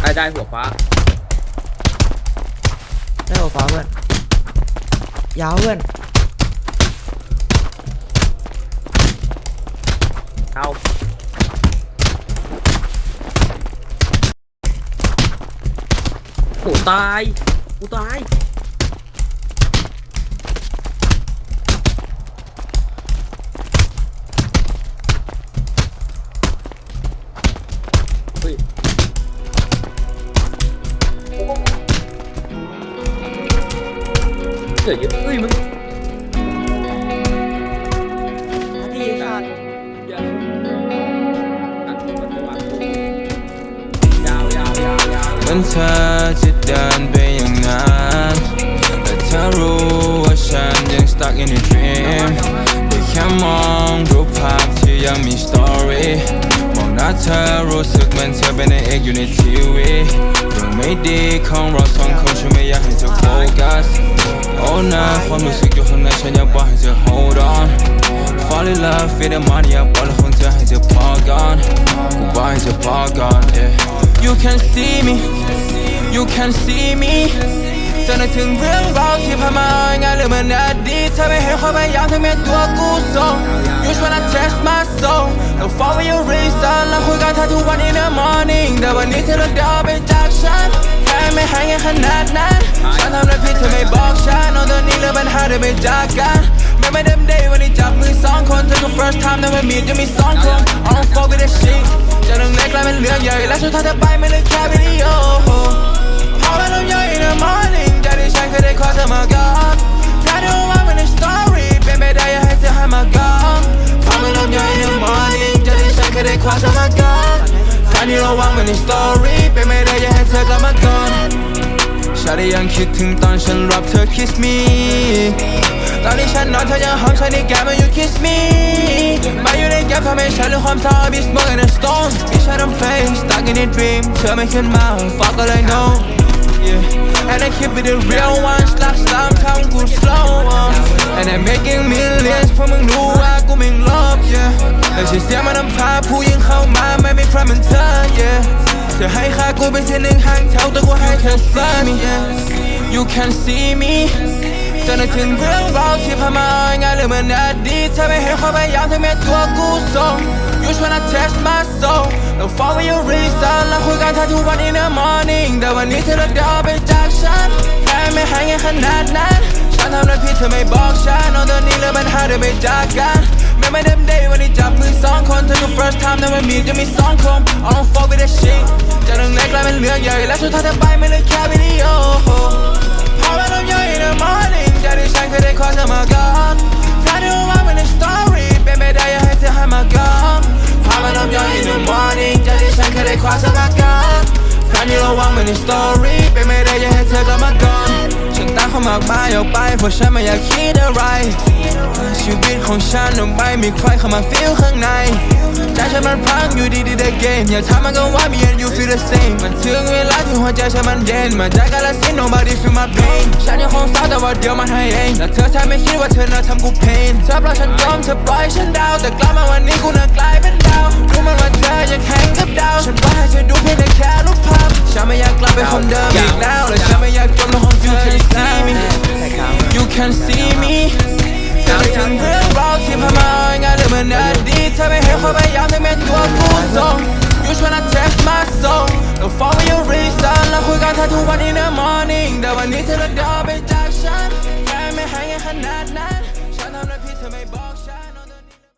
ได้ได้หัวฟ้าได้หัวฟ้าเพื่อนยาวเพื่อนเอาโหตายกูตาย เกิดเยอะเฮ้ยมึงนาทีขาดอย่าอะมันจะวางกูยาวยาวยาวยาวเหมือนเธอจะเดินไปอย่างนั้นแต่เธอรู้ว่าฉันยัง stuck in a dream ได้แค่มองรูปภาพที่ยังมี story มองหน้าเธอรู้สึกเหมือนเธอเป็นนางเอกอยู่ในทีวียังไม่ดีของเราสองคนฉันไม่อยากให้เธอโฟกัส Oh นะความรู้สึกอยู่ข้างในฉันอยากบอกให้เธอ hold on Fall in love with the money อยากบอกแล้วคงเธอให้เธอพอก่อนกูบอกให้เธอพอก่อน yeah You can see me You can see me จะนึกถึงเรื่องราวที่ผ่านมาเอาง่ายๆหรือมันอดีตเธอไม่เห็นความพยายามที่มีตัวกูส่ง You just wanna test my soul Don't follow your reason แล้วคุยกันทั้งทุกวัน in the morning แต่วันนี้เธอเลือกเดินไปจากฉันแค่ไม่ให้กันขนาดนั้นฉัน รื่องปัญหาเดินไปจากกันไม่ไม่เดิมเดย์วันนี้จับมือสองคนเธอก็ first time แต่วันมีจะมีสองคน I don't fuck with that shit จะเรื่องเล็กกลายเป็นเรื่องใหญ่และสุดท้ายเธอไปไม่เหลือแค่วิดีโอพอมาลงย่อย in the morning ใจที่ฉันเคยได้ขอเธอมาก่อนแค่ดูว่ามันใน story เป็นไปได้อยากให้เธอให้มาก่อนพอมาลงย่อย in the morning ใจที่ฉันเคยได้ขอเธอมาก่อนแค่นี้ระวังมันใน story เป็นไปได้อยากให้เธอกลับมาก่อน ชาได้ยังคิดถึงตอนฉันรับเธอ kiss me ตอนนี้ฉันนอนเธอยังห้องฉันในแก้มมา you kiss me มาอยู่ในแก้มทำให้ฉันลืมความเศร้า be smoke in the stone มีฉันทำ face stuck in a dream เธอไม่ขึ้นมา fuck all I know yeah and I keep it the real ones last time ทำกู slow uh. and I'm making millions เพราะมึงรู้ว่ากูไม่ลบ yeah แต่ฉันเสียมันนำพาผู้หญิงเข้ามา เธอให้ค่ากูเป็นที่หนึ่งห่างแถวแต่กูให้เธอเสิร์ฟ yeah you can see me จะนึกถึงเรื่องราวที่ผ่านมาเอาง่ายๆหรือมันอดีตเธอไม่เห็นความพยายามที่มีตัวกูส่ง You just wanna test my soul Don't follow your reason แล้วคุยกันทั้งทุกวัน in the morning แต่วันนี้เธอเลือกเดินไปจากฉันแค่ไม่ให้กันขนาดนั้น ฉันทำอะไรผิดเธอไม่บอกฉันเอาตอนนี้เรื่องปัญหาเดินไปจากกันไม่ไม่เดิมเดย์วันนี้จับมือสองคนเธอก็ first time แต่วันมีจะมีสองคน I don't fuck with that รื่องใหญ่และสุดท้ายเธอไปไม่เลือแค่วิดีโอพอมาลงย่อย in the morning ใจที่ฉันเคยได้ขอเธอมาก่อนถ้าดูว่ามันใน story เป็นไปได้อยากให้เธอให้มาก่อนพอมาลงย่อย in the morning ใจที่ฉันเคยได้ขอเธอมาก่อนแฟนที่ระวังมันใน story เป็นไปได้อยากให้เธอกลับมาก่อนฉันตั้งความหมากมายออกไปเพราะฉันไม่อยากคิดอะไร ของฉันนั้นไม่มีใครเข้ามา feel ข้างในใจฉันมันพังอยู่ดีๆ the game อยากทำมันก็ว่า me and you feel the same มันถึงเวลาที่หัวใจฉันมันเด่นมาจากกาลสิน nobody feel my pain ฉันยังคงเศร้าแต่ว่าเดี๋ยวมันให้เองและเธอแทบไม่คิดว่าเธอน่าทำกู pain เธอปล่อยฉันจมเธอปล่อยฉันดาวแต่กลับมาวันนี้กูน่ากลายเป็นดาวรู้มันว่าเธอยังแข่งกับดาวฉันว่าให้เธอดูเพียงแต่แค่รูปภาพฉันไม่อยากกลับ มีตัวกูส่ง You just wanna test my soul Don't follow your reason แล้วคุย